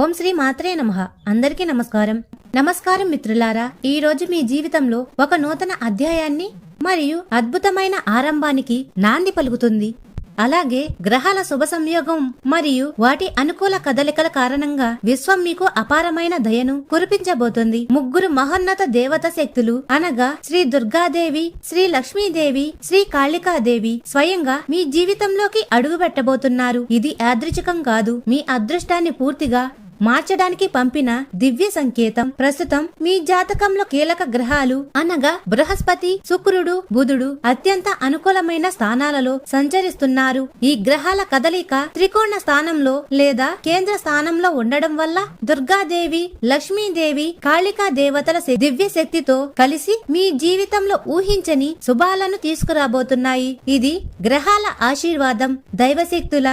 ఓం శ్రీ మాత్రే నమః. అందరికీ నమస్కారం. నమస్కారం మిత్రులారా ఈ రోజు మీ జీవితంలో ఒక నూతన అధ్యాయాన్ని మరియు అద్భుతమైన ఆరంభానికి నాంది పలుకుతుంది. అలాగే గ్రహాల శుభ సంయోగం మరియు వాటి అనుకూల కదలికల కారణంగా విశ్వం మీకు అపారమైన దయను కురిపించబోతుంది. ముగ్గురు మహోన్నత దేవత శక్తులు అనగా శ్రీ దుర్గాదేవి శ్రీ లక్ష్మీదేవి శ్రీ కాళికాదేవి స్వయంగా మీ జీవితంలోకి అడుగు పెట్టబోతున్నారు ఇది యాదృచికం కాదు. మీ అదృష్టాన్ని పూర్తిగా మార్చడానికి పంపిన దివ్య సంకేతం. ప్రస్తుతం మీ జాతకంలో కీలక గ్రహాలు అనగా బృహస్పతి శుక్రుడు బుధుడు అత్యంత అనుకూలమైన స్థానాలలో సంచరిస్తున్నారు. ఈ గ్రహాల కదలిక త్రికోణ స్థానంలో లేదా కేంద్ర స్థానంలో ఉండడం వల్ల దుర్గాదేవి లక్ష్మీదేవి కాళికా దేవతల దివ్య శక్తితో కలిసి మీ జీవితంలో ఊహించని శుభాలను తీసుకురాబోతున్నాయి. ఇది గ్రహాల ఆశీర్వాదం. దైవశక్తుల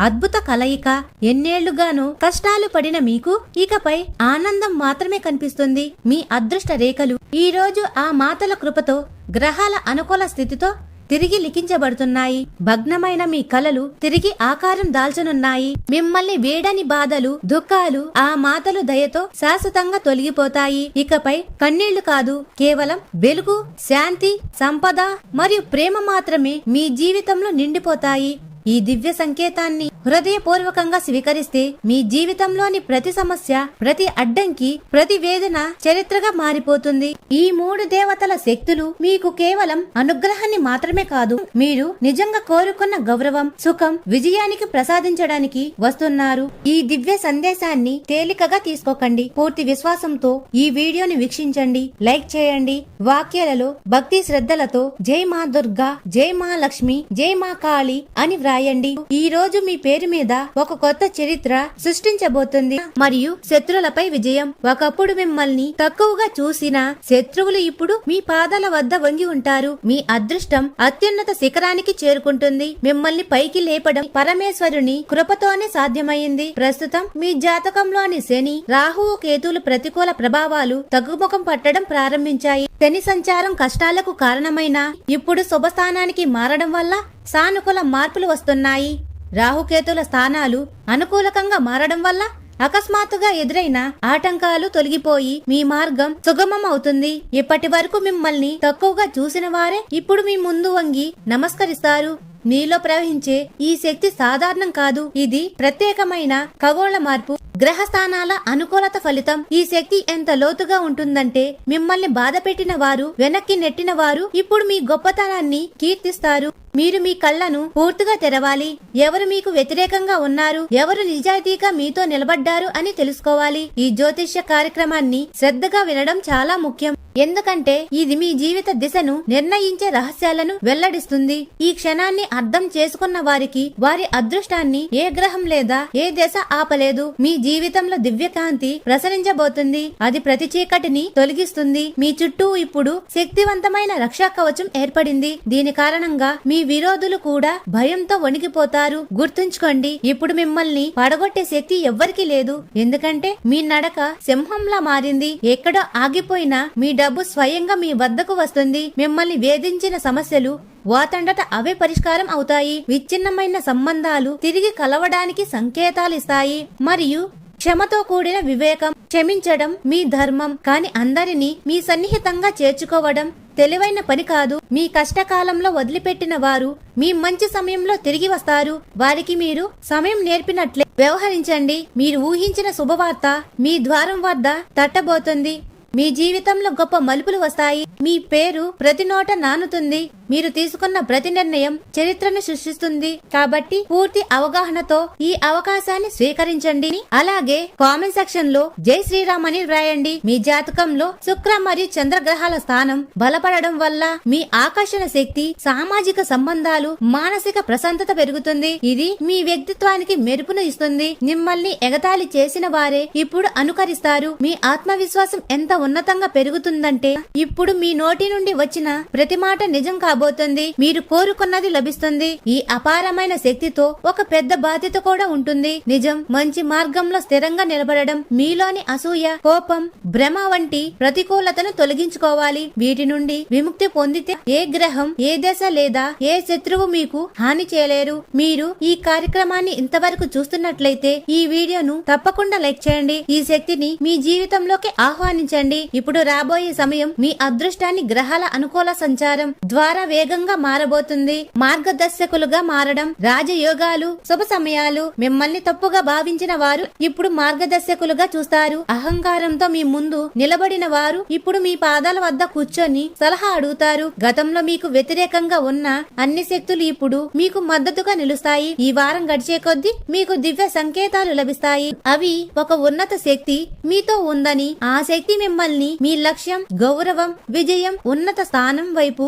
అద్భుత కలయిక ఎన్నేళ్ళుగాను కష్టాలు పడిన మీకు ఇకపై ఆనందం మాత్రమే కనిపిస్తుంది. మీ అదృష్ట రేఖలు ఈ రోజు ఆ మాతల కృపతో గ్రహాల అనుకూల స్థితితో తిరిగి లిఖించబడుతున్నాయి. భగ్నమైన మీ కలలు తిరిగి ఆకారం దాల్చనున్నాయి. మిమ్మల్ని వేడని బాధలు దుఃఖాలు ఆ మాతలు దయతో శాశ్వతంగా తొలగిపోతాయి. ఇకపై కన్నీళ్ళు కాదు కేవలం వెలుగు శాంతి సంపద మరియు ప్రేమ మాత్రమే మీ జీవితంలో నిండిపోతాయి. ఈ దివ్య సంకేతాన్ని హృదయపూర్వకంగా స్వీకరిస్తే మీ జీవితంలోని ప్రతి సమస్య ప్రతి అడ్డంకి ప్రతి వేదన చరిత్రగా మారిపోతుంది. ఈ మూడు దేవతల శక్తులు మీకు కేవలం అనుగ్రహాన్ని మాత్రమే కాదు మీరు నిజంగా కోరుకున్న గౌరవం సుఖం విజయానికి ప్రసాదించడానికి వస్తున్నారు. ఈ దివ్య సందేశాన్ని తేలికగా తీసుకోకండి. పూర్తి విశ్వాసంతో ఈ వీడియోని వీక్షించండి. లైక్ చేయండి. వాక్యాలలో భక్తి శ్రద్ధలతో జై మా దుర్గా జై మా లక్ష్మి జై మా కాళి అని వ్రాయండి. ఈ రోజు మీ పేరు పేరు మీద ఒక కొత్త చరిత్ర సృష్టించబోతుంది. మరియు శత్రులపై విజయం. ఒకప్పుడు మిమ్మల్ని తక్కువగా చూసిన శత్రువులు ఇప్పుడు మీ పాదాల వద్ద వంగి ఉంటారు. మీ అదృష్టం అత్యున్నత శిఖరానికి చేరుకుంటుంది. మిమ్మల్ని పైకి లేపడం పరమేశ్వరుని కృపతోనే సాధ్యమైంది. ప్రస్తుతం మీ జాతకంలోని శని రాహువు కేతులు ప్రతికూల ప్రభావాలు తగ్గుముఖం పట్టడం ప్రారంభించాయి. శని సంచారం కష్టాలకు కారణమైన ఇప్పుడు శుభస్థానానికి మారడం వల్ల సానుకూల మార్పులు వస్తున్నాయి. రాహుకేతుల స్థానాలు అనుకూలకంగా మారడం వల్ల అకస్మాత్తుగా ఎదురైన ఆటంకాలు తొలగిపోయి మీ మార్గం సుగమం అవుతుంది ఇప్పటి వరకు మిమ్మల్ని తక్కువగా చూసిన వారే ఇప్పుడు మీ ముందు వంగి నమస్కరిస్తారు. మీలో ప్రవహించే ఈ శక్తి సాధారణం కాదు. ఇది ప్రత్యేకమైన ఖగోళ మార్పు. గ్రహ స్థానాల అనుకూలత ఫలితం ఈ శక్తి ఎంత లోతుగా ఉంటుందంటే మిమ్మల్ని బాధ పెట్టిన వారు వెనక్కి నెట్టిన వారు ఇప్పుడు మీ గొప్పతనాన్ని కీర్తిస్తారు. మీరు మీ కళ్ళను పూర్తిగా తెరవాలి. ఎవరు మీకు వ్యతిరేకంగా ఉన్నారు? ఎవరు నిజాయితీగా మీతో నిలబడ్డారు అని తెలుసుకోవాలి. ఈ జ్యోతిష్య కార్యక్రమాన్ని శ్రద్ధగా వినడం చాలా ముఖ్యం. ఎందుకంటే ఇది మీ జీవిత దిశను నిర్ణయించే రహస్యాలను వెల్లడిస్తుంది. ఈ క్షణాన్ని అర్థం చేసుకున్న వారికి వారి అదృష్టాన్ని ఏ గ్రహం లేదా ఏ దశ ఆపలేదు. మీ జీవితంలో దివ్యకాంతి ప్రసరించబోతుంది. అది ప్రతి చీకటిని తొలగిస్తుంది. మీ చుట్టూ ఇప్పుడు శక్తివంతమైన రక్షా కవచం ఏర్పడింది. దీని కారణంగా మీ విరోధులు కూడా భయంతో వణికిపోతారు. గుర్తుంచుకోండి ఇప్పుడు మిమ్మల్ని పడగొట్టే శక్తి ఎవ్వరికీ లేదు. ఎందుకంటే మీ నడక సింహంలా మారింది. ఎక్కడో ఆగిపోయినా మీ డబ్బు స్వయంగా మీ వద్దకు వస్తుంది. మిమ్మల్ని వేధించిన సమస్యలు వాతండట అవే పరిష్కారం అవుతాయి. విచ్ఛిన్నమైన సంబంధాలు తిరిగి కలవడానికి సంకేతాలు ఇస్తాయి. మరియు క్షమతో కూడిన వివేకం క్షమించడం మీ ధర్మం. కాని అందరినీ మీ సన్నిహితంగా చేర్చుకోవడం తెలివైన పని కాదు. మీ కష్టకాలంలో వదిలిపెట్టిన వారు మీ మంచి సమయంలో తిరిగి వస్తారు. వారికి మీరు సమయం నేర్పినట్లే. వ్యవహరించండి. మీరు ఊహించిన శుభవార్త మీ ద్వారం వద్ద తట్టబోతుంది. మీ జీవితంలో గొప్ప మలుపులు వస్తాయి. మీ పేరు ప్రతి నోట నానుతుంది. మీరు తీసుకున్న ప్రతి నిర్ణయం చరిత్రను సృష్టిస్తుంది. కాబట్టి పూర్తి అవగాహనతో ఈ అవకాశాన్ని స్వీకరించండి. అలాగే కామెంట్ సెక్షన్లో జై శ్రీరామ్ అని వ్రాయండి. మీ జాతకంలో శుక్ర మరియు చంద్రగ్రహాల స్థానం బలపడడం వల్ల మీ ఆకర్షణ శక్తి సామాజిక సంబంధాలు మానసిక ప్రశాంతత పెరుగుతుంది. ఇది మీ వ్యక్తిత్వానికి మెరుపును ఇస్తుంది. మిమ్మల్ని ఎగతాళి చేసిన వారే ఇప్పుడు అనుకరిస్తారు. మీ ఆత్మవిశ్వాసం ఎంత ఉన్నతంగా పెరుగుతుందంటే ఇప్పుడు మీ నోటి నుండి వచ్చిన ప్రతి మాట నిజం కాదు కాబోతుంది మీరు కోరుకున్నది లభిస్తుంది. ఈ అపారమైన శక్తితో ఒక పెద్ద బాధ్యత కూడా ఉంటుంది. నిజం మంచి మార్గంలో స్థిరంగా నిలబడడం మీలోని అసూయ కోపం భ్రమ వంటి ప్రతికూలతను తొలగించుకోవాలి. వీటి నుండి విముక్తి పొందితే ఏ గ్రహం ఏ దశ లేదా ఏ శత్రువు మీకు హాని చేయలేరు. మీరు ఈ కార్యక్రమాన్ని ఇంతవరకు చూస్తున్నట్లయితే ఈ వీడియోను తప్పకుండా లైక్ చేయండి. ఈ శక్తిని మీ జీవితంలోకి ఆహ్వానించండి. ఇప్పుడు రాబోయే సమయం మీ అదృష్టాన్ని గ్రహాల అనుకూల సంచారం ద్వారా వేగంగా మారబోతుంది. మార్గదర్శకులుగా మారడం రాజయోగాలు శుభ సమయాలు మిమ్మల్ని తప్పుగా భావించిన వారు ఇప్పుడు మార్గదర్శకులుగా చూస్తారు. అహంకారంతో మీ ముందు నిలబడిన వారు ఇప్పుడు మీ పాదాల వద్ద కూర్చొని సలహా అడుగుతారు. గతంలో మీకు వ్యతిరేకంగా ఉన్న అన్ని శక్తులు ఇప్పుడు మీకు మద్దతుగా నిలుస్తాయి. ఈ వారం గడిచే కొద్దీ మీకు దివ్య సంకేతాలు లభిస్తాయి. అవి ఒక ఉన్నత శక్తి మీతో ఉందని ఆ శక్తి మిమ్మల్ని మీ లక్ష్యం గౌరవం విజయం ఉన్నత స్థానం వైపు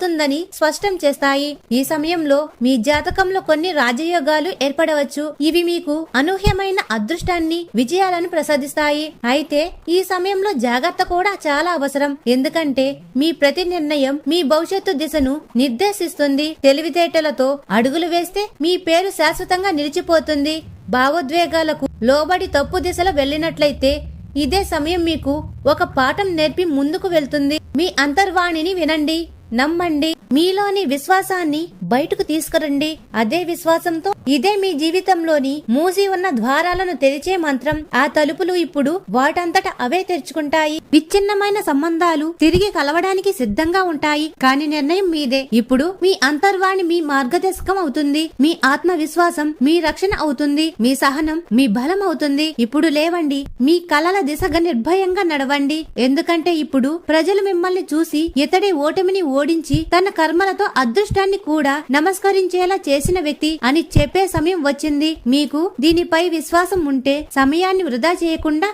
తీసుకెళ్తుందని స్పష్టం చేస్తాయి. ఈ సమయంలో మీ జాతకంలో కొన్ని రాజయోగాలు ఏర్పడవచ్చు. ఇవి మీకు అనూహ్యమైన అదృష్టాన్ని విజయాలను ప్రసాదిస్తాయి. అయితే ఈ సమయంలో జాగ్రత్త కూడా చాలా అవసరం. ఎందుకంటే మీ ప్రతి నిర్ణయం మీ భవిష్యత్తు దిశను నిర్దేశిస్తుంది. తెలివితేటలతో అడుగులు వేస్తే మీ పేరు శాశ్వతంగా నిలిచిపోతుంది. భావోద్వేగాలకు లోబడి తప్పు దిశలో వెళ్ళినట్లయితే ఇదే సమయం మీకు ఒక పాఠం నేర్పి ముందుకు వెళ్తుంది. మీ అంతర్వాణిని వినండి. నమ్మండి. మీలోని విశ్వాసాన్ని బయటకు తీసుకురండి. అదే విశ్వాసంతో ఇదే మీ జీవితంలోని మూసి ఉన్న ద్వారాలను తెరిచే మంత్రం. ఆ తలుపులు ఇప్పుడు వాటంతట అవే తెరుచుకుంటాయి. విచ్ఛిన్నమైన సంబంధాలు తిరిగి కలవడానికి సిద్ధంగా ఉంటాయి. కాని నిర్ణయం మీదే. ఇప్పుడు మీ అంతర్వాణి మీ మార్గదర్శకం అవుతుంది. మీ ఆత్మవిశ్వాసం మీ రక్షణ అవుతుంది. మీ సహనం మీ బలం అవుతుంది. ఇప్పుడు లేవండి. మీ కలల దిశగా నిర్భయంగా నడవండి. ఎందుకంటే ఇప్పుడు ప్రజలు మిమ్మల్ని చూసి ఇతడి ఓటమిని ఓ ఓడించి తన కర్మలతో అదృష్టాన్ని కూడా నమస్కరించేలా చేసిన వ్యక్తి అని చెప్పే సమయం వచ్చింది. మీకు దీనిపై విశ్వాసం ఉంటే సమయాన్ని వృధా చేయకుండా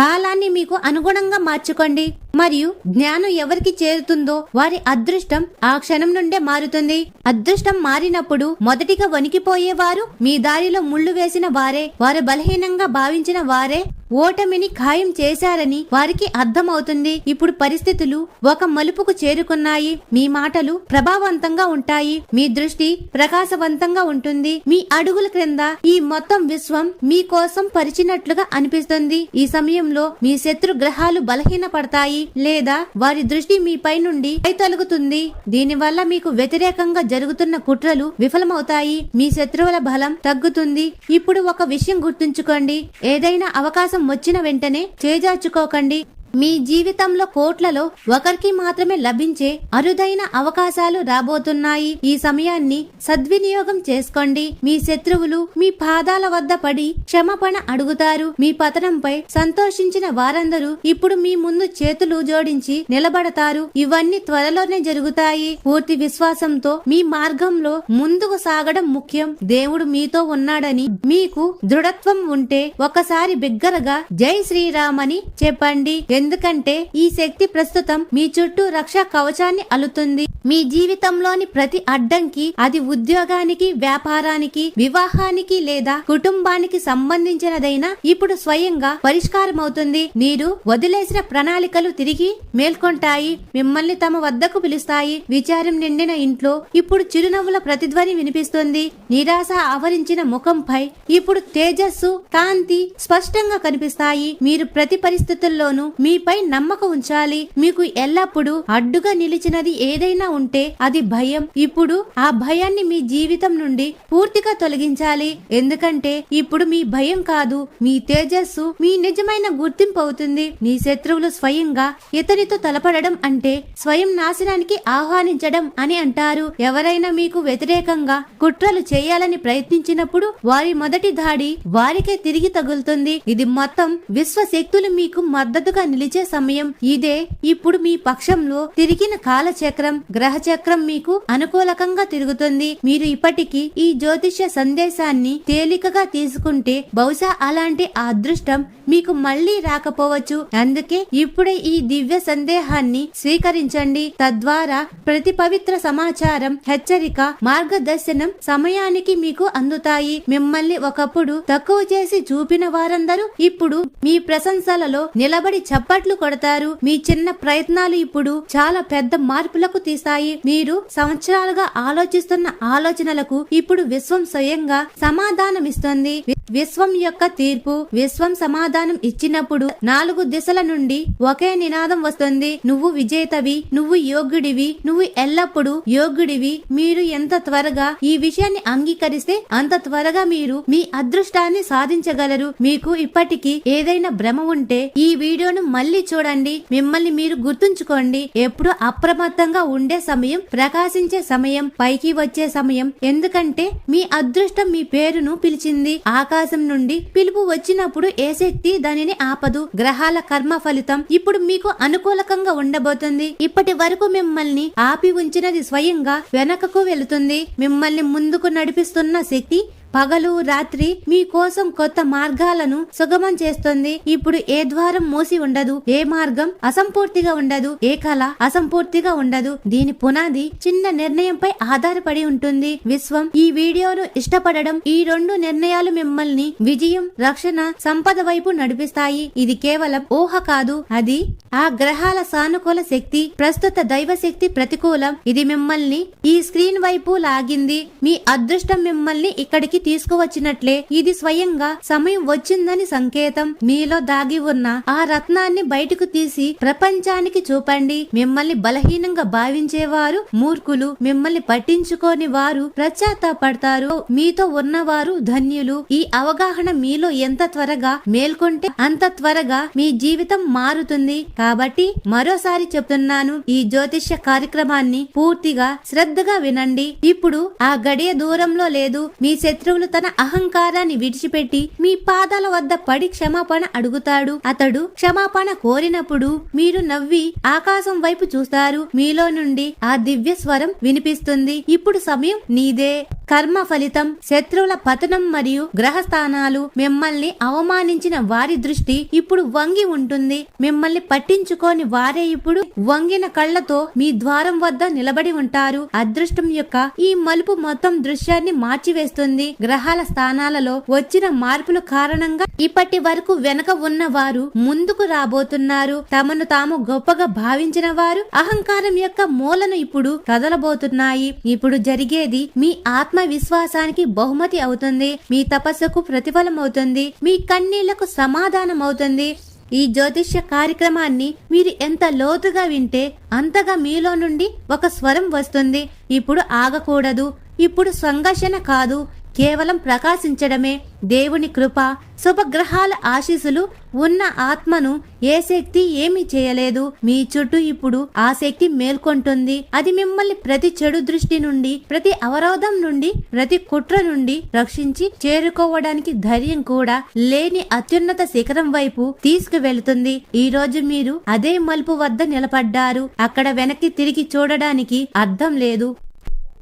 కాలాన్ని మీకు అనుగుణంగా మార్చుకోండి. మరియు జ్ఞానం ఎవరికి చేరుతుందో వారి అదృష్టం ఆ క్షణం నుండే మారుతుంది. అదృష్టం మారినప్పుడు మొదటిగా వణికిపోయేవారు మీ దారిలో ముళ్ళు వేసిన వారే వారు బలహీనంగా భావించిన వారే ఓటమిని ఖాయం చేశారని వారికి అర్థమవుతుంది. ఇప్పుడు పరిస్థితులు ఒక మలుపుకు చేరుకున్నాయి. మీ మాటలు ప్రభావవంతంగా ఉంటాయి. మీ దృష్టి ప్రకాశవంతంగా ఉంటుంది. మీ అడుగుల క్రింద ఈ మొత్తం విశ్వం మీ కోసం పరిచినట్లుగా అనిపిస్తుంది. ఈ సమయంలో మీ శత్రు గ్రహాలు బలహీనపడతాయి లేదా వారి దృష్టి మీపై నుండి తొలగుతుంది దీనివల్ల మీకు వ్యతిరేకంగా జరుగుతున్న కుట్రలు విఫలమవుతాయి. మీ శత్రువుల బలం తగ్గుతుంది. ఇప్పుడు ఒక విషయం గుర్తుంచుకోండి. ఏదైనా అవకాశం వచ్చిన వెంటనే చేజార్చుకోకండి. మీ జీవితంలో కోట్లలో ఒకరికి మాత్రమే లభించే అరుదైన అవకాశాలు రాబోతున్నాయి. ఈ సమయాన్ని సద్వినియోగం చేసుకోండి. మీ శత్రువులు మీ పాదాల వద్ద పడి క్షమపణ అడుగుతారు. మీ పతనంపై సంతోషించిన వారందరూ ఇప్పుడు మీ ముందు చేతులు జోడించి నిలబడతారు. ఇవన్నీ త్వరలోనే జరుగుతాయి. పూర్తి విశ్వాసంతో మీ మార్గంలో ముందుకు సాగడం ముఖ్యం. దేవుడు మీతో ఉన్నాడని మీకు దృఢత్వం ఉంటే ఒకసారి బిగ్గరగా జై శ్రీరామ్ అని చెప్పండి. ఎందుకంటే ఈ శక్తి ప్రస్తుతం మీ చుట్టూ రక్షా కవచాన్ని అలుతుంది మీ జీవితంలోని ప్రతి అడ్డంకి అది ఉద్యోగానికి వ్యాపారానికి వివాహానికి లేదా కుటుంబానికి సంబంధించినదైనా ఇప్పుడు స్వయంగా పరిష్కారం అవుతుంది మీరు వదిలేసిన ప్రణాళికలు తిరిగి మేల్కొంటాయి మిమ్మల్ని తమ వద్దకు పిలుస్తాయి. విచారం నిండిన ఇంట్లో ఇప్పుడు చిరునవ్వుల ప్రతిధ్వని వినిపిస్తుంది. నిరాశ ఆవరించిన ముఖంపై ఇప్పుడు తేజస్సు కాంతి స్పష్టంగా కనిపిస్తాయి. మీరు ప్రతి పరిస్థితుల్లోనూ మీ మీపై నమ్మకం ఉంచాలి. మీకు ఎల్లప్పుడూ అడ్డుగా నిలిచినది ఏదైనా ఉంటే అది భయం. ఇప్పుడు ఆ భయాన్ని మీ జీవితం నుండి పూర్తిగా తొలగించాలి. ఎందుకంటే ఇప్పుడు మీ భయం కాదు మీ తేజస్సు మీ నిజమైన గుర్తింపు అవుతుంది. మీ శత్రువులు స్వయంగా ఇతనితో తలపడడం అంటే స్వయం నాశనానికి ఆహ్వానించడం అని అంటారు. ఎవరైనా మీకు వ్యతిరేకంగా కుట్రలు చేయాలని ప్రయత్నించినప్పుడు వారి మొదటి దాడి వారికే తిరిగి తగులుతుంది. ఇది మొత్తం విశ్వ శక్తులు మీకు మద్దతుగా నిలిచే సమయం ఇదే. ఇప్పుడు మీ పక్షంలో తిరిగిన కాలచక్రం గ్రహ చక్రం మీకు అనుకూలకంగా తిరుగుతుంది. మీరు ఇప్పటికీ ఈ జ్యోతిష్య సందేశాన్ని తేలికగా తీసుకుంటే బహుశా అలాంటి అదృష్టం మీకు మళ్ళీ రాకపోవచ్చు. అందుకే ఇప్పుడే ఈ దివ్య సందేహాన్ని స్వీకరించండి. తద్వారా ప్రతి పవిత్ర సమాచారం హెచ్చరిక మార్గదర్శనం సమయానికి మీకు అందుతాయి. మిమ్మల్ని ఒకప్పుడు తక్కువ చేసి చూపిన వారందరూ ఇప్పుడు మీ ప్రశంసలలో నిలబడి చెప్ప చప్పట్లు కొడతారు. మీ చిన్న ప్రయత్నాలు ఇప్పుడు చాలా పెద్ద మార్పులకు తీస్తాయి మీరు సంవత్సరాలుగా ఆలోచిస్తున్న ఆలోచనలకు ఇప్పుడు విశ్వం స్వయంగా సమాధానమిస్తుంది. విశ్వం యొక్క తీర్పు విశ్వం సమాధానం ఇచ్చినప్పుడు నాలుగు దిశల నుండి ఒకే నినాదం వస్తుంది. నువ్వు విజేతవి నువ్వు యోగ్యుడివి నువ్వు ఎల్లప్పుడూ యోగ్యుడివి. మీరు ఎంత త్వరగా ఈ విషయాన్ని అంగీకరిస్తే అంత త్వరగా మీరు మీ అదృష్టాన్ని సాధించగలరు. మీకు ఇప్పటికీ ఏదైనా భ్రమ ఉంటే ఈ వీడియోను మళ్ళీ చూడండి. మిమ్మల్ని మీరు గుర్తుంచుకోండి. ఎప్పుడు అప్రమత్తంగా ఉండే సమయం ప్రకాశించే సమయం పైకి వచ్చే సమయం. ఎందుకంటే మీ అదృష్టం మీ పేరును పిలిచింది. ఆకాశం నుండి పిలుపు వచ్చినప్పుడు ఏ శక్తి దానిని ఆపదు. గ్రహాల కర్మ ఫలితం ఇప్పుడు మీకు అనుకూలకంగా ఉండబోతుంది. ఇప్పటి వరకు మిమ్మల్ని ఆపి ఉంచినది స్వయంగా వెనకకు వెళుతుంది. మిమ్మల్ని ముందుకు నడిపిస్తున్న శక్తి పగలు రాత్రి మీ కోసం కొత్త మార్గాలను సుగమం చేస్తుంది. ఇప్పుడు ఏ ద్వారం మూసి ఉండదు ఏ మార్గం అసంపూర్తిగా ఉండదు ఏ కళ అసంపూర్తిగా ఉండదు. దీని పునాది చిన్న నిర్ణయంపై ఆధారపడి ఉంటుంది. విశ్వం ఈ వీడియోను ఇష్టపడడం ఈ రెండు నిర్ణయాలు మిమ్మల్ని విజయం రక్షణ సంపద వైపు నడిపిస్తాయి. ఇది కేవలం ఊహ కాదు అది ఆ గ్రహాల సానుకూల శక్తి ప్రస్తుత దైవ శక్తి ప్రతికూలం. ఇది మిమ్మల్ని ఈ స్క్రీన్ వైపు లాగింది. మీ అదృష్టం మిమ్మల్ని ఇక్కడికి తీసుకువచ్చినట్లే ఇది స్వయంగా సమయం వచ్చిందని సంకేతం. మీలో దాగి ఉన్న ఆ రత్నాన్ని బయటకు తీసి ప్రపంచానికి చూపండి. మిమ్మల్ని బలహీనంగా భావించేవారు మూర్ఖులు. మిమ్మల్ని పట్టించుకోని వారు పశ్చాత్తాపడతారు మీతో ఉన్నవారు ధన్యులు. ఈ అవగాహన మీలో ఎంత త్వరగా మేల్కొంటే అంత త్వరగా మీ జీవితం మారుతుంది. కాబట్టి మరోసారి చెప్తున్నాను ఈ జ్యోతిష్య కార్యక్రమాన్ని పూర్తిగా శ్రద్ధగా వినండి. ఇప్పుడు ఆ గడియ దూరంలో లేదు. మీ శత్రువు శత్రువులు తన అహంకారాన్ని విడిచిపెట్టి మీ పాదాల వద్ద పడి క్షమాపణ అడుగుతాడు. అతడు క్షమాపణ కోరినప్పుడు మీరు నవ్వి ఆకాశం వైపు చూస్తారు. మీలో నుండి ఆ దివ్య స్వరం వినిపిస్తుంది. ఇప్పుడు సమయం నీదే. కర్మ ఫలితం శత్రువుల పతనం మరియు గ్రహ స్థానాలు మిమ్మల్ని అవమానించిన వారి దృష్టి ఇప్పుడు వంగి ఉంటుంది. మిమ్మల్ని పట్టించుకోని వారే ఇప్పుడు వంగిన కళ్ళతో మీ ద్వారం వద్ద నిలబడి ఉంటారు. అదృష్టం యొక్క ఈ మలుపు మొత్తం దృశ్యాన్ని మార్చివేస్తుంది. గ్రహాల స్థానాలలో వచ్చిన మార్పుల కారణంగా ఇప్పటి వరకు వెనక ఉన్న వారు ముందుకు రాబోతున్నారు. తమను తాము గొప్పగా భావించిన వారు అహంకారం యొక్క మూలను ఇప్పుడు కదలబోతున్నాయి. ఇప్పుడు జరిగేది మీ ఆత్మవిశ్వాసానికి బహుమతి అవుతుంది. మీ తపస్సుకు ప్రతిఫలం అవుతుంది. మీ కన్నీళ్ళకు సమాధానం అవుతుంది. ఈ జ్యోతిష్య కార్యక్రమాన్ని మీరు ఎంత లోతుగా వింటే అంతగా మీలో నుండి ఒక స్వరం వస్తుంది. ఇప్పుడు ఆగకూడదు. ఇప్పుడు సంఘర్షణ కాదు. కేవలం ప్రకాశించడమే. దేవుని కృప శుభగ్రహాల ఆశీస్సులు ఉన్న ఆత్మను ఏ శక్తి ఏమీ చేయలేదు. మీ చుట్టూ ఇప్పుడు ఆ శక్తి మేల్కొంటుంది. అది మిమ్మల్ని ప్రతి చెడు దృష్టి నుండి ప్రతి అవరోధం నుండి ప్రతి కుట్ర నుండి రక్షించి చేరుకోవడానికి ధైర్యం కూడా లేని అత్యున్నత శిఖరం వైపు తీసుకువెళుతుంది. ఈ రోజు మీరు అదే మలుపు వద్ద నిలబడ్డారు. అక్కడ వెనక్కి తిరిగి చూడడానికి అర్థం లేదు.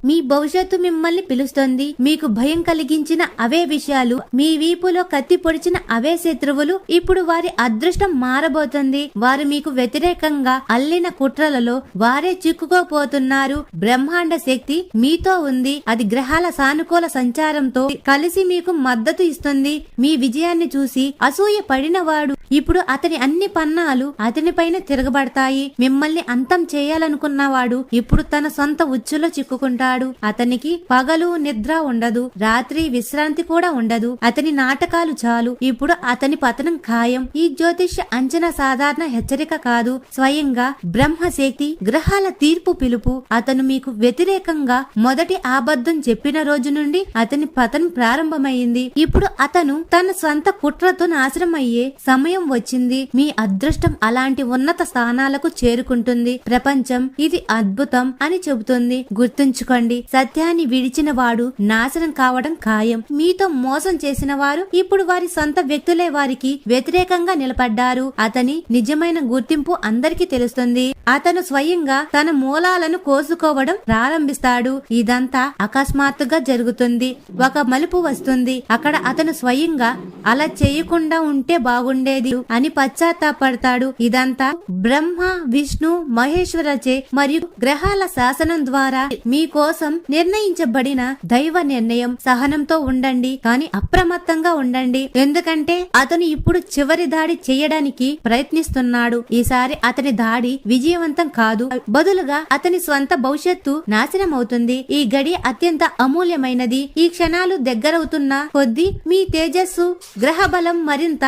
మీ భవిష్యత్తు మిమ్మల్ని పిలుస్తుంది. మీకు భయం కలిగించిన అవే విషయాలు మీ వీపులో కత్తి పొడిచిన అవే శత్రువులు ఇప్పుడు వారి అదృష్టం మారబోతుంది. వారు మీకు వ్యతిరేకంగా అల్లిన కుట్రలలో వారే చిక్కుకోపోతున్నారు. బ్రహ్మాండ శక్తి మీతో ఉంది. అది గ్రహాల సానుకూల సంచారంతో కలిసి మీకు మద్దతు ఇస్తుంది. మీ విజయాన్ని చూసి అసూయ పడినవాడు ఇప్పుడు అతని అన్ని పన్నాలు అతనిపైన తిరగబడతాయి. మిమ్మల్ని అంతం చేయాలనుకున్నవాడు ఇప్పుడు తన సొంత ఉచ్చులో చిక్కుకుంటాడు. అతనికి పగలు నిద్ర ఉండదు రాత్రి విశ్రాంతి కూడా ఉండదు. అతని నాటకాలు చాలు. ఇప్పుడు అతని పతనం ఖాయం. ఈ జ్యోతిష్య అంచనా సాధారణ హెచ్చరిక కాదు. స్వయంగా బ్రహ్మశక్తి గ్రహాల తీర్పు పిలుపు. అతను మీకు వ్యతిరేకంగా మొదటి ఆబద్ధం చెప్పిన రోజు నుండి అతని పతనం ప్రారంభమైంది. ఇప్పుడు అతను తన సొంత కుట్రతో నాశనం అయ్యే సమయం వచ్చింది. మీ అదృష్టం అలాంటి ఉన్నత స్థానాలకు చేరుకుంటుంది. ప్రపంచం ఇది అద్భుతం అని చెబుతుంది. గుర్తుంచుకోండి సత్యాన్ని విడిచిన వాడు నాశనం కావడం ఖాయం. మీతో మోసం చేసిన వారు ఇప్పుడు వారి సొంత వ్యక్తులే వారికి వ్యతిరేకంగా నిలబడ్డారు. అతని నిజమైన గుర్తింపు అందరికీ తెలుస్తుంది. అతను స్వయంగా తన మూలాలను కోసుకోవడం ప్రారంభిస్తాడు. ఇదంతా అకస్మాత్తుగా జరుగుతుంది. ఒక మలుపు వస్తుంది. అక్కడ అతను స్వయంగా అలా చేయకుండా ఉంటే బాగుండేది. జరిగేది అని పశ్చాత్తాపడతాడు. ఇదంతా బ్రహ్మ విష్ణు మహేశ్వరచే మరియు గ్రహాల శాసనం ద్వారా మీకోసం నిర్ణయించబడిన దైవ నిర్ణయం. సహనంతో ఉండండి కానీ అప్రమత్తంగా ఉండండి. ఎందుకంటే అతను ఇప్పుడు చివరి దాడి చేయడానికి ప్రయత్నిస్తున్నాడు. ఈసారి అతని దాడి విజయవంతం కాదు. బదులుగా అతని స్వంత భవిష్యత్తు నాశనం అవుతుంది ఈ గడి అత్యంత అమూల్యమైనది. ఈ క్షణాలు దగ్గరవుతున్న కొద్దీ మీ తేజస్సు గ్రహ బలం మరింత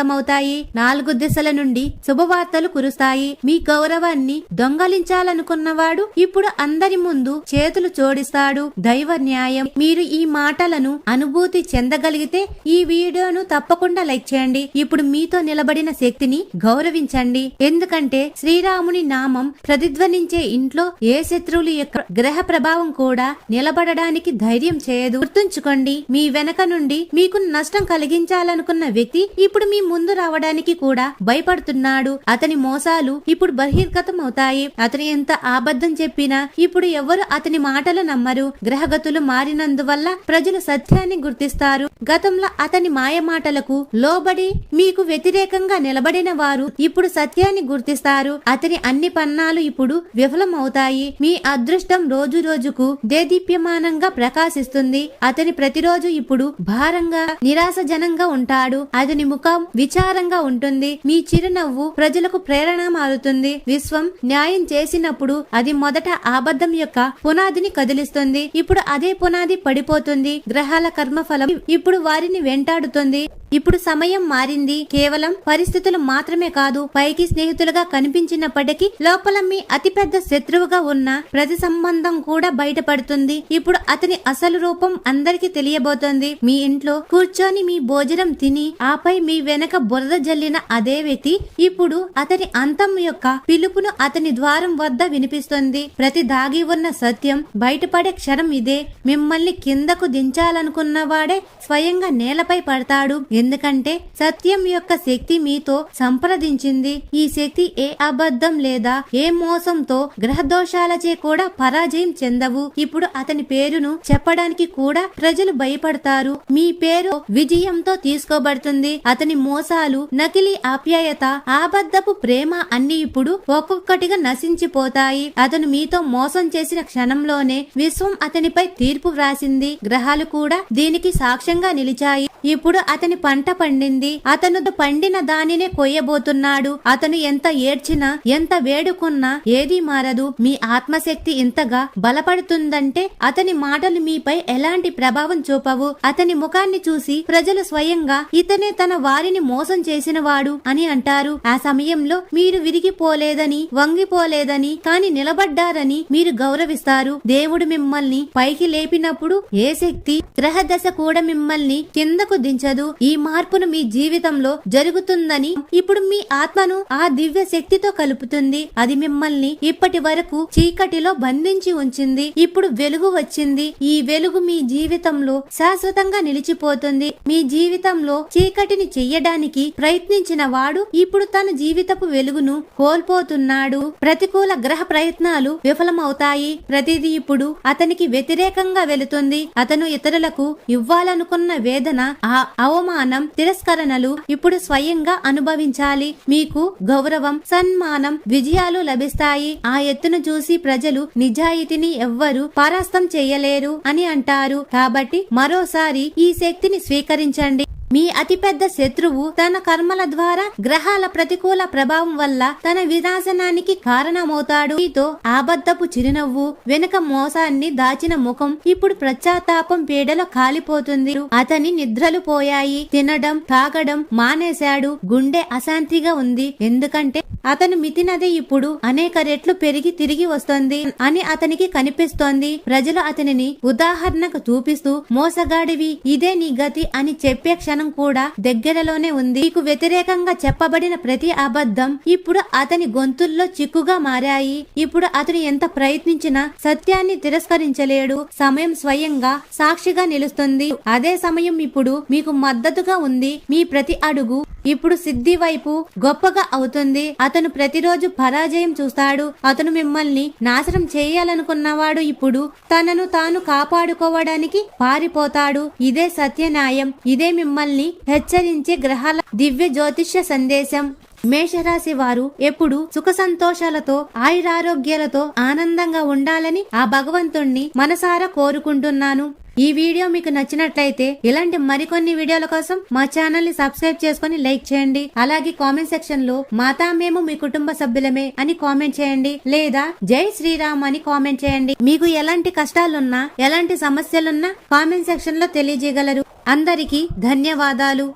ప్రకాశవంతమవుతాయి నాలుగు దిశల నుండి శుభవార్తలు కురుస్తాయి. మీ గౌరవాన్ని దొంగలించాలనుకున్నవాడు ఇప్పుడు అందరి ముందు చేతులు జోడిస్తాడు. దైవ న్యాయం. మీరు ఈ మాటలను అనుభూతి చెందగలిగితే ఈ వీడియోను తప్పకుండా లైక్ చేయండి. ఇప్పుడు మీతో నిలబడిన శక్తిని గౌరవించండి. ఎందుకంటే శ్రీరాముని నామం ప్రతిధ్వనించే ఇంట్లో ఏ శత్రువులు యొక్క గ్రహ ప్రభావం కూడా నిలబడడానికి ధైర్యం చేయదు. గుర్తుంచుకోండి మీ వెనక నుండి మీకు నష్టం కలిగించాలనుకున్న వ్యక్తి ఇప్పుడు మీ ముందు రావడానికి కూడా భయపడుతున్నాడు. అతని మోసాలు ఇప్పుడు బహిర్గతం అవుతాయి అతను ఎంత ఆబద్ధం చెప్పినా ఇప్పుడు ఎవరు అతని మాటలు నమ్మరు. గ్రహగతులు మారినందువల్ల ప్రజలు సత్యాన్ని గుర్తిస్తారు. గతంలో అతని మాయ మాటలకు లోబడి మీకు వ్యతిరేకంగా నిలబడిన వారు ఇప్పుడు సత్యాన్ని గుర్తిస్తారు. అతని అన్ని పన్నాలు ఇప్పుడు విఫలం అవుతాయి మీ అదృష్టం రోజు రోజుకు దేదీప్యమానంగా ప్రకాశిస్తుంది. అతని ప్రతిరోజు ఇప్పుడు భారంగా నిరాశజనంగా ఉంటాడు. అతని ముఖం విచారంగా ఉంటుంది. మీ చిరునవ్వు ప్రజలకు ప్రేరణ మారుతుంది. విశ్వం న్యాయం చేసినప్పుడు అది మొదట ఆబద్ధం యొక్క పునాదిని కదిలిస్తుంది. ఇప్పుడు అదే పునాది పడిపోతుంది. గ్రహాల కర్మఫలం ఇప్పుడు వారిని వెంటాడుతుంది. ఇప్పుడు సమయం మారింది. కేవలం పరిస్థితులు మాత్రమే కాదు పైకి స్నేహితులుగా కనిపించినప్పటికీ లోపల మీ అతిపెద్ద శత్రువుగా ఉన్న ప్రతి సంబంధం కూడా బయటపడుతుంది. ఇప్పుడు అతని అసలు రూపం అందరికి తెలియబోతోంది. మీ ఇంట్లో కూర్చొని మీ భోజనం తిని ఆపై మీ వెనక బురద జల్లిన అదే వ్యక్తి ఇప్పుడు అతని అంతం యొక్క పిలుపును అతని ద్వారం వద్ద వినిపిస్తుంది. ప్రతి దాగి ఉన్న సత్యం బయటపడే క్షణం ఇదే. మిమ్మల్ని కిందకు దించాలనుకున్నవాడే స్వయంగా నేలపై పడతాడు. ఎందుకంటే సత్యం యొక్క శక్తి మీతో సంప్రదించింది. ఈ శక్తి ఏ అబద్ధం లేదా ఏ మోసంతో గ్రహదోషాలచే కూడా పరాజయం చెందవు. ఇప్పుడు అతని పేరును చెప్పడానికి కూడా ప్రజలు భయపడతారు. మీ పేరు విజయంతో తీసుకోబడుతుంది. అతని మోసాలు నకిలీ ఆప్యాయత ఆబద్ధపు ప్రేమ అన్ని ఇప్పుడు ఒక్కొక్కటిగా నశించిపోతాయి. అతను మీతో మోసం చేసిన క్షణంలోనే విశ్వం అతనిపై తీర్పు వ్రాసింది. గ్రహాలు కూడా దీనికి సాక్ష్యంగా నిలిచాయి. ఇప్పుడు అతని పంట పండింది. అతను పండిన దానినే కొయ్యబోతున్నాడు. అతను ఎంత ఏడ్చినా ఎంత వేడుకున్నా ఏదీ మారదు. మీ ఆత్మశక్తి ఇంతగా బలపడుతుందంటే అతని మాటలు మీపై ఎలాంటి ప్రభావం చూపవు. అతని ముఖాన్ని చూసి ప్రజలు స్వయంగా ఇతనే తన వారిని మోసం చేసిన వాడు అని అంటారు. ఆ సమయంలో మీరు విరిగిపోలేదని వంగిపోలేదని కాని నిలబడ్డారని మీరు గౌరవిస్తారు. దేవుడు మిమ్మల్ని పైకి లేపినప్పుడు ఏ శక్తి గ్రహదశ కూడా మిమ్మల్ని కింద కిందకు దించదు? ఈ మార్పును మీ జీవితంలో జరుగుతుందని ఇప్పుడు మీ ఆత్మను ఆ దివ్య శక్తితో కలుపుతుంది. అది మిమ్మల్ని ఇప్పటి వరకు చీకటిలో బంధించి ఉంచింది. ఇప్పుడు వెలుగు వచ్చింది. ఈ వెలుగు మీ జీవితంలో శాశ్వతంగా నిలిచిపోతుంది. మీ జీవితంలో చీకటిని చెయ్యడానికి ప్రయత్నించిన వాడు ఇప్పుడు తన జీవితపు వెలుగును కోల్పోతున్నాడు. ప్రతికూల గ్రహ ప్రయత్నాలు విఫలమవుతాయి. ప్రతిదీ ఇప్పుడు అతనికి వ్యతిరేకంగా వెళుతుంది. అతను ఇతరులకు ఇవ్వాలనుకున్న వేదన ఆ అవమానం తిరస్కరణలు ఇప్పుడు స్వయంగా అనుభవించాలి. మీకు గౌరవం సన్మానం విజయాలు లభిస్తాయి. ఆ ఎత్తును చూసి ప్రజలు నిజాయితీని ఎవ్వరు పరాస్తం చేయలేరు అని అంటారు. కాబట్టి మరోసారి ఈ శక్తిని స్వీకరించండి. మీ అతిపెద్ద శత్రువు తన కర్మల ద్వారా గ్రహాల ప్రతికూల ప్రభావం వల్ల తన వినాశనానికి కారణమవుతాడు. మీతో ఆబద్ధపు చిరునవ్వు వెనుక మోసాన్ని దాచిన ముఖం ఇప్పుడు పశ్చాత్తాపం పీడలో కాలిపోతుంది. అతని నిద్రలు పోయాయి. తినడం తాగడం మానేశాడు. గుండె అశాంతిగా ఉంది. ఎందుకంటే అతను మితినది ఇప్పుడు అనేక రెట్లు పెరిగి తిరిగి వస్తోంది అని అతనికి కనిపిస్తోంది. ప్రజలు అతనిని ఉదాహరణకు చూపిస్తూ మోసగాడివి ఇదే నీ గతి అని చెప్పే క్షణం కూడా దగ్గరలోనే ఉంది. నీకు వ్యతిరేకంగా చెప్పబడిన ప్రతి అబద్ధం ఇప్పుడు అతని గొంతుల్లో చిక్కుగా మారాయి. ఇప్పుడు అతను ఎంత ప్రయత్నించినా సత్యాన్ని తిరస్కరించలేడు. సమయం స్వయంగా సాక్షిగా నిలుస్తుంది. అదే సమయం ఇప్పుడు మీకు మద్దతుగా ఉంది. మీ ప్రతి అడుగు ఇప్పుడు సిద్ధి వైపు గొప్పగా అవుతుంది. అతను ప్రతిరోజు పరాజయం చూస్తాడు. అతను మిమ్మల్ని నాశనం చేయాలనుకున్నవాడు ఇప్పుడు తనను తాను కాపాడుకోవడానికి పారిపోతాడు. ఇదే సత్య న్యాయం ఇదే మిమ్మల్ని మిమ్మల్ని హెచ్చరించే గ్రహాల దివ్య జ్యోతిష్య సందేశం. మేషరాశి వారు ఎప్పుడు సుఖ సంతోషాలతో ఆయురారోగ్యాలతో ఆనందంగా ఉండాలని ఆ భగవంతుణ్ణి మనసారా కోరుకుంటున్నాను. ఈ వీడియో మీకు నచ్చినట్లయితే ఇలాంటి మరికొన్ని వీడియోల కోసం మా ఛానల్ని సబ్స్క్రైబ్ చేసుకుని లైక్ చేయండి. అలాగే కామెంట్ సెక్షన్లో మాతా మేము మీ కుటుంబ సభ్యులమే అని కామెంట్ చేయండి. లేదా జై శ్రీరామ్ అని కామెంట్ చేయండి. మీకు ఎలాంటి కష్టాలున్నా ఎలాంటి సమస్యలున్నా కామెంట్ సెక్షన్లో తెలియజేయగలరు. అందరికీ ధన్యవాదాలు.